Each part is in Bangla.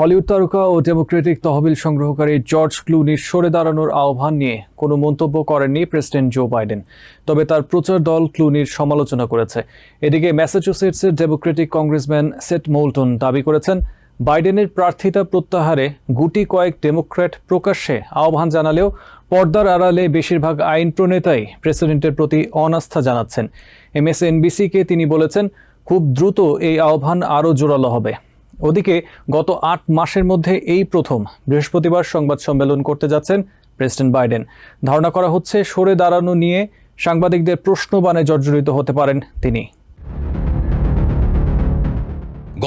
হলিউড তারকা ও ডেমোক্রেটিক তহবিল সংগ্রহকারী জর্জ ক্লুনির সরে দাঁড়ানোর আহ্বান নিয়ে কোনো মন্তব্য করেননি প্রেসিডেন্ট জো বাইডেন। তবে তার প্রচার দল ক্লুনির সমালোচনা করেছে। এদিকে ম্যাসাচুসেটসের ডেমোক্রেটিক কংগ্রেসম্যান সেট মোল্টন দাবি করেছেন, বাইডেনের প্রার্থিতা প্রত্যাহারে গুটি কয়েক ডেমোক্র্যাট প্রকাশ্যে আহ্বান জানালেও পর্দার আড়ালে বেশিরভাগ আইন প্রণেতাই প্রেসিডেন্টের প্রতি অনাস্থা জানাচ্ছেন। এমএসএনবিসিকে তিনি বলেছেন, খুব দ্রুত এই আহ্বান আরও জোরালো হবে। ওদিকে গত আট মাসের মধ্যে এই প্রথম বৃহস্পতিবার সংবাদ সম্মেলন করতে যাচ্ছেন প্রেসিডেন্ট বাইডেন। ধারণা করা হচ্ছে সরে দাঁড়ানো নিয়ে সাংবাদিকদের প্রশ্নবাণে জর্জরিত হতে পারেন তিনি।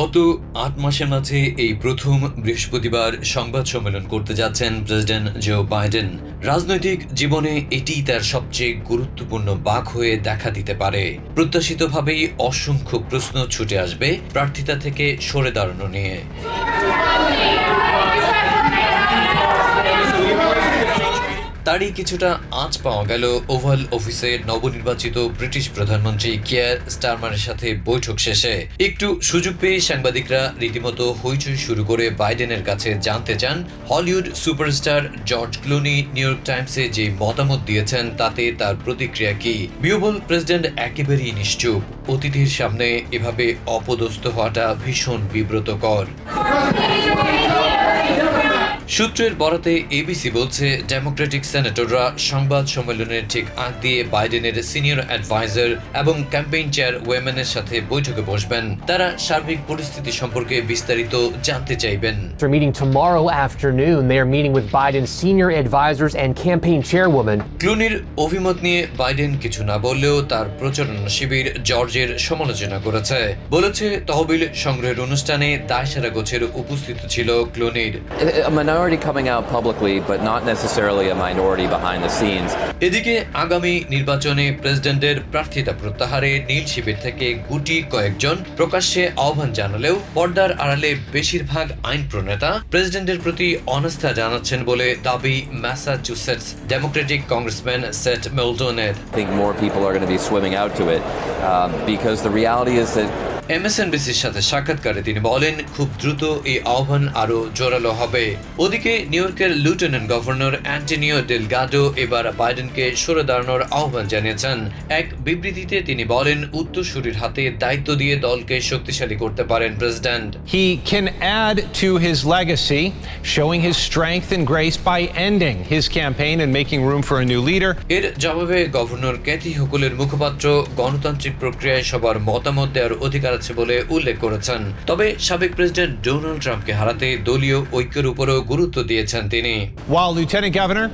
গত আট মাসের মাঝে এই প্রথম বৃহস্পতিবার সংবাদ সম্মেলন করতে যাচ্ছেন প্রেসিডেন্ট জো বাইডেন। রাজনৈতিক জীবনে এটি তার সবচেয়ে গুরুত্বপূর্ণ বাক হয়ে দেখা দিতে পারে। প্রত্যাশিতভাবেই অসংখ্য প্রশ্ন ছুটে আসবে প্রার্থিতা থেকে সরে দাঁড়ানো নিয়ে। তারই কিছুটা আঁচ পাওয়া গেল ওভাল অফিসের নবনির্বাচিত ব্রিটিশ প্রধানমন্ত্রী কিয়ার স্টারমারের সাথে বৈঠক শেষে। একটু সুযোগ পেয়ে সাংবাদিকরা রীতিমতো হইচই শুরু করে বাইডেনের কাছে জানতে চান, Hollywood superstar George Clooney New York টাইমসে যে মতামত দিয়েছেন, তাতে তার প্রতিক্রিয়া কি? বিয়বল প্রেসিডেন্ট একেবারেই নিশ্চুপ। অতিথির সামনে এভাবে অপদস্থ হওয়াটা ভীষণ বিব্রতকর। সূত্রের বরাতে এবিসি বলছে ডেমোক্রেটিক সেনেটররা সংবাদ সম্মেলনের ঠিক আগ দিয়ে বাইডেনের সিনিয়র অ্যাডভাইজার এবং ক্যাম্পেইন চেয়ার ওয়েমেনের সাথে বৈঠকে বসবেন। তারা সার্বিক পরিস্থিতি সম্পর্কে বিস্তারিত জানতে চাইবেন। Meeting tomorrow afternoon, they are meeting with Biden's senior advisors and campaign chairwoman. ক্লুনির অভিমত নিয়ে বাইডেন কিছু না বললেও তার প্রচারণা শিবির জর্জের সমালোচনা করেছে। বলেছে তহবিল সংগ্রহের অনুষ্ঠানে দায়সারা গোছের উপস্থিত ছিল ক্লুনির minority coming out publicly, but not necessarily a minority behind the scenes. এদিকে আগামী নির্বাচনে প্রেসিডেন্টের প্রার্থিতা প্রত্যাহারে নীল শিবির থেকে গুটি কয়েকজন প্রকাশ্যে আহ্বান জানালেও পর্দার আড়ালে বেশিরভাগ আইন প্রণেতা প্রেসিডেন্টের প্রতি অনাস্থা জানাচ্ছেন বলে দাবি ম্যাসাচুসেটস ডেমোক্রেটিক কংগ্রেসম্যান সেট মেলটনের I think more people are going to be swimming out to it uh, because the reality is that এমএসএনবিসির সাথে সাক্ষাৎকারে তিনি বলেন খুব দ্রুত এই আহ্বান আরও জোরালো হবে। ওদিকে নিউ ইয়র্কের লিউটেন্যান্ট গভর্নর অ্যান্টনিও ডেলগাডো এবার বাইডেনকে সরে দাঁড়ানোর আহ্বান জানিয়েছেন। এক বিবৃতিতে তিনি বলেন উত্তরসূরির হাতে দায়িত্ব দিয়ে দলকে শক্তিশালী করতে পারেন president. He can add to his legacy, showing his strength and grace by ending his campaign and making room for a new leader. এর জবাবে গভর্নর ক্যাথি হুকুলের মুখপাত্র গণতান্ত্রিক প্রক্রিয়ায় সবার মতামত দেওয়ার অধিকার আছে বলে উল্লেখ করেছেন। তবে সাবেক প্রেসিডেন্ট ডোনাল্ড ট্রাম্পকে হারাতে দলীয় ঐক্যের উপরও গুরুত্ব দিয়েছেন তিনি। While Lieutenant Governor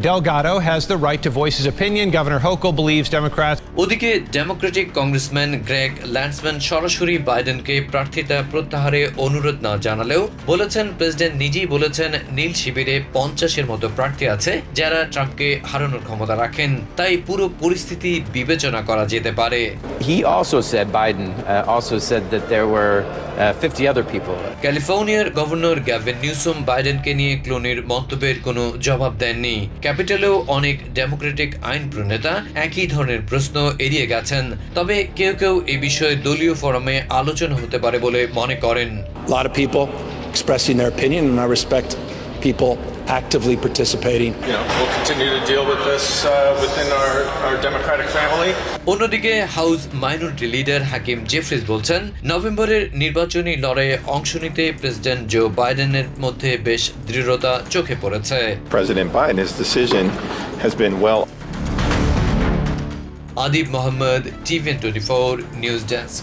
Delgado has the right to voice his opinion, Governor Hochul believes Democrats ওদিকে ডেমোক্রেটিক কংগ্রেসম্যান গ্রেগ ল্যান্ডসম্যান সরাসরি বাইডেনকে প্রার্থিতা প্রত্যাহারে অনুরোধ না জানালেও বলেছেন প্রেসিডেন্ট নিজেই বলেছেন নীল শিবিরে পঞ্চাশের মতো প্রার্থী আছে যারা ট্রাম্পকে হারানোর ক্ষমতা রাখেন। তাই পুরো পরিস্থিতি বিবেচনা করা যেতে পারে। He also said, Biden uh, also said that there were 50 other people. ক্যালিফোর্নিয়ার গভর্নর গ্যাভিন নিউসম বাইডেনকে নিয়ে ক্লোনের মন্তব্যের কোনো জবাব দেননি। ক্যাপিটালেও অনেক ডেমোক্রেটিক আইন প্রণেতা একই ধরনের প্রশ্ন এড়িয়ে গেছেন। তবে কেউ কেউ এই বিষয়ে দলীয় ফোরামে আলোচনা হতে পারে বলে মনে করেন। A lot of people expressing their opinion, and I respect people actively participating. you know, we'll continue to deal with this uh, within our, our Democratic family. অন্যদিকে House minority leader Hakeem Jeffries বলছেন নভেম্বরের নির্বাচনী লড়াইয়ে অংশ নিতে প্রেসিডেন্ট জো বাইডেনের মধ্যে বেশ দৃঢ়তা চোখে পড়েছে President Biden's decision has been well Adib Mohammad TVN twenty four news desk